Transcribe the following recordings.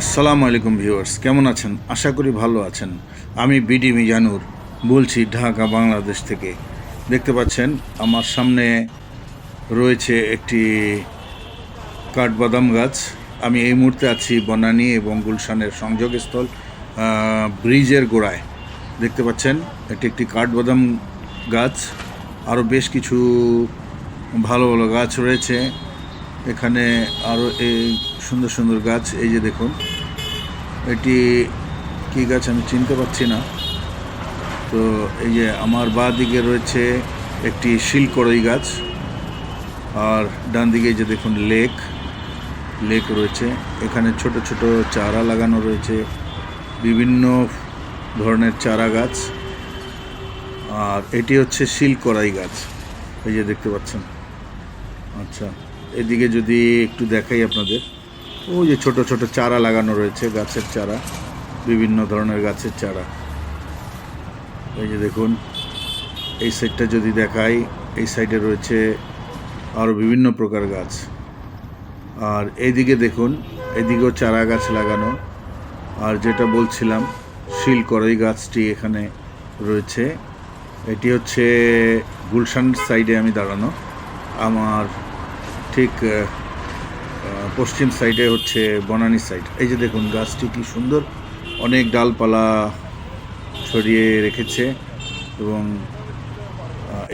আসসালামু আলাইকুম ভিউয়ার্স, কেমন আছেন? আশা করি ভালো আছেন। আমি বিডি মিজানুর বলছি ঢাকা, বাংলাদেশ থেকে। দেখতে পাচ্ছেন, আমার সামনে রয়েছে একটি কাঠবাদাম গাছ। আমি এই মুহূর্তে আছি বনানী এবং গুলশানের সংযোগস্থল ব্রিজের গোড়ায়। দেখতে পাচ্ছেন, এটি একটি কাঠবাদাম গাছ। আরও বেশ কিছু ভালো ভালো গাছ রয়েছে। এখানে আরও এই সুন্দর সুন্দর গাছ, এই যে দেখুন। এটি কি গাছ আমি চিনতে পারছি না। তো এই যে আমার বাঁ দিকে রয়েছে একটি শিলকড়ই গাছ, আর ডান দিকে যে দেখুন লেক। লেক রয়েছে। এখানে ছোট ছোট চারা লাগানো রয়েছে। বিভিন্ন ধরনের চারা গাছ। আর এটি হচ্ছে শিলকড়াই গাছ, এই যে দেখতে পাচ্ছেন। আচ্ছা। এদিকে যদি একটু দেখাই আপনাদের, ওই যে ছোট ছোট চারা লাগানো রয়েছে, গাছের চারা, বিভিন্ন ধরনের গাছের চারা। এই যে দেখুন, এই সাইডটা যদি দেখাই, এই সাইডে রয়েছে আরও বিভিন্ন প্রকার গাছ। আর এইদিকে দেখুন, এদিকেও চারা গাছ লাগানো। আর যেটা বলছিলাম, শিল করই গাছটি এখানে রয়েছে। এটি হচ্ছে গুলশান সাইডে আমি দাঁড়ানো। আমার ঠিক পশ্চিম সাইডে হচ্ছে বনানী সাইড এই যে দেখুন, গাছটি কি সুন্দর। অনেক ডালপালা ছড়িয়ে রেখেছে এবং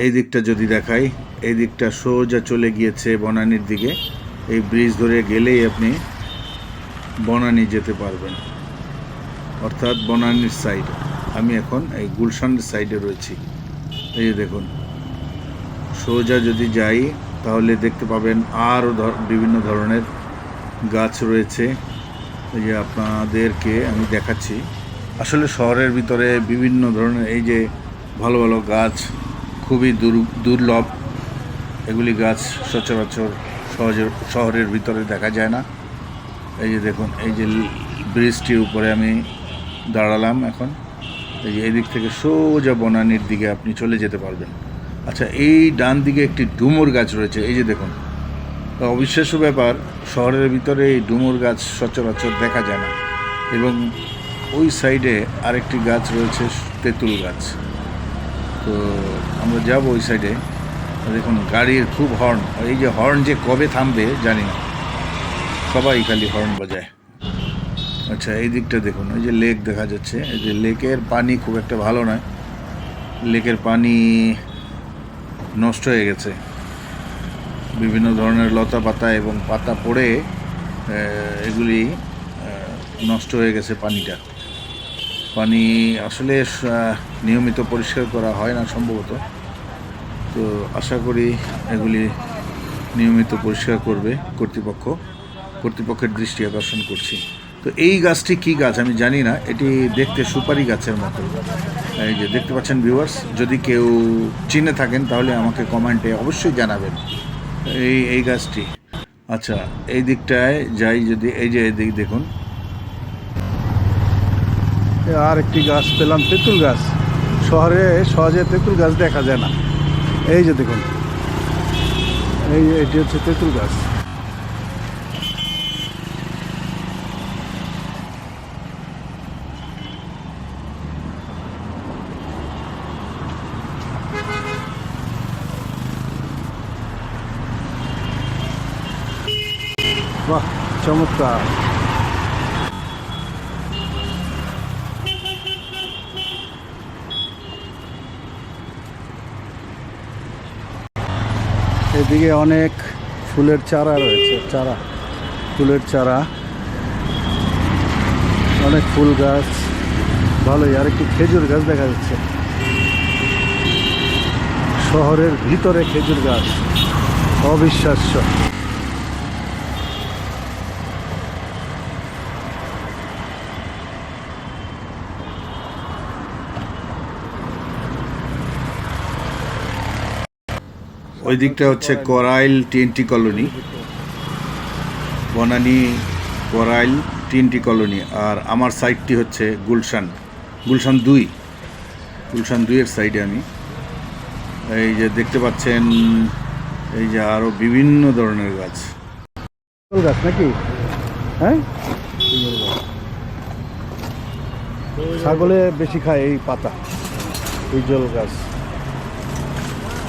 এই দিকটা যদি দেখাই, এই দিকটা সোজা চলে গিয়েছে বনানীর দিকে। এই ব্রিজ ধরে গেলেই আপনি বনানী যেতে পারবেন। অর্থাৎ বনানির সাইড আমি এখন এই গুলশানের সাইডে রয়েছি। এই যে দেখুন, সোজা যদি যাই তাহলে দেখতে পাবেন আরও বিভিন্ন ধরনের গাছ রয়েছে। এই যে আপনাদেরকে আমি দেখাচ্ছি। আসলে শহরের ভিতরে বিভিন্ন ধরনের এই যে ভালো ভালো গাছ খুবই দুর- দুর্লভ। এগুলি গাছ সচরাচর সহজে শহরের ভিতরে দেখা যায় না। এই যে দেখুন, এই যে ব্রিজটির উপরে আমি দাঁড়ালাম এখন। এই যে এই দিক থেকে সোজা বনানির দিকে আপনি চলে যেতে পারবেন। আচ্ছা এই ডান দিকে একটি ডুমুর গাছ রয়েছে। এই যে দেখুন, অবিশ্বাস্য ব্যাপার, শহরের ভিতরে এই ডুমুর গাছ সচরাচর দেখা যায় না। এবং ওই সাইডে আরেকটি গাছ রয়েছে, তেঁতুল গাছ। তো আমরা যাব ওই সাইডে। দেখুন, গাড়ির খুব হর্ন। এই যে হর্ন যে কবে থামবে, জানি না। সবাই খালি হর্ন বাজায়। আচ্ছা এই দিকটা দেখুন, এই যে লেক দেখা যাচ্ছে। এই যে লেকের পানি খুব একটা ভালো নয়। লেকের পানি নষ্ট হয়ে গেছে। বিভিন্ন ধরনের লতা পাতা এবং পাতা পড়ে এগুলি নষ্ট হয়ে গেছে পানিটা। পানি আসলে নিয়মিত পরিষ্কার করা হয় না সম্ভবত। তো আশা করি এগুলি নিয়মিত পরিষ্কার করবে কর্তৃপক্ষ। কর্তৃপক্ষের দৃষ্টি আকর্ষণ করছি। তো এই গাছটি কি গাছ? আমি জানি না। এটি দেখতে সুপারি গাছের মতো। এই যে দেখতে পাচ্ছেন ভিউয়ার্স যদি কেউ চিনে থাকেন তাহলে আমাকে কমেন্টে অবশ্যই জানাবেন। এই এই গাছটি। আচ্ছা এই দিকটায় যাই, যদি এই যে এই দিক দেখুন। আর একটি গাছ পেলাম, তেঁতুল গাছ। শহরে সহজে তেঁতুল গাছ দেখা যায় না। এই যে দেখুন। এই এটি হচ্ছে তেঁতুল গাছ। বাহ, চমৎকার। এদিকে অনেক ফুলের চারা রয়েছে, চারা, ফুলের চারা। অনেক ফুল গাছ, ভালোই। আর একটি খেজুর গাছ দেখা যাচ্ছে। শহরের ভিতরে খেজুর গাছ, অবিশ্বাস্য। ওই দিকটা হচ্ছে Korail TNT colony. Banani, Korail TNT colony আর আমার সাইডটি হচ্ছে গুলশান। গুলশান দুই। গুলশান দুইয়ের সাইডে আমি। এই যে দেখতে পাচ্ছেন, এই যে আরও বিভিন্ন ধরনের গাছ। গাছ নাকি? হ্যাঁ? ছাগলে বেশি খায় এই পাতা, এই জল গাছ।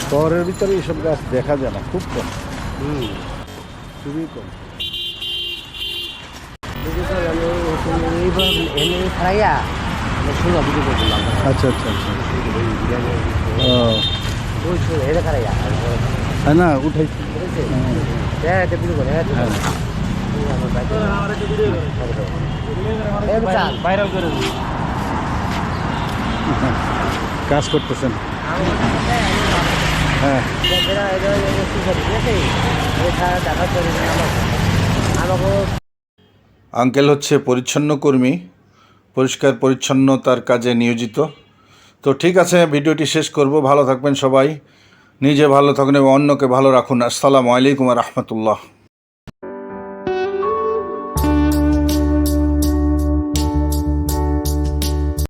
শহরের ভিতরে এইসব গাছ দেখা যায় না খুব কম। খুবই কম। আচ্ছা আচ্ছা আচ্ছা। হ্যাঁ না উঠাইছি হ্যাঁ হ্যাঁ কাজ করতেছেন। হ্যাঁ। আঙ্কেল হচ্ছে পরিচ্ছন্ন কর্মী, পরিষ্কার পরিচ্ছন্নতার কাজে নিয়োজিত। তো ঠিক আছে, ভিডিওটি শেষ করব। ভালো থাকবেন সবাই। নিজে ভালো থাকুন এবং অন্যকে ভালো রাখুন। আসসালামু আলাইকুম রহমতুল্লাহ।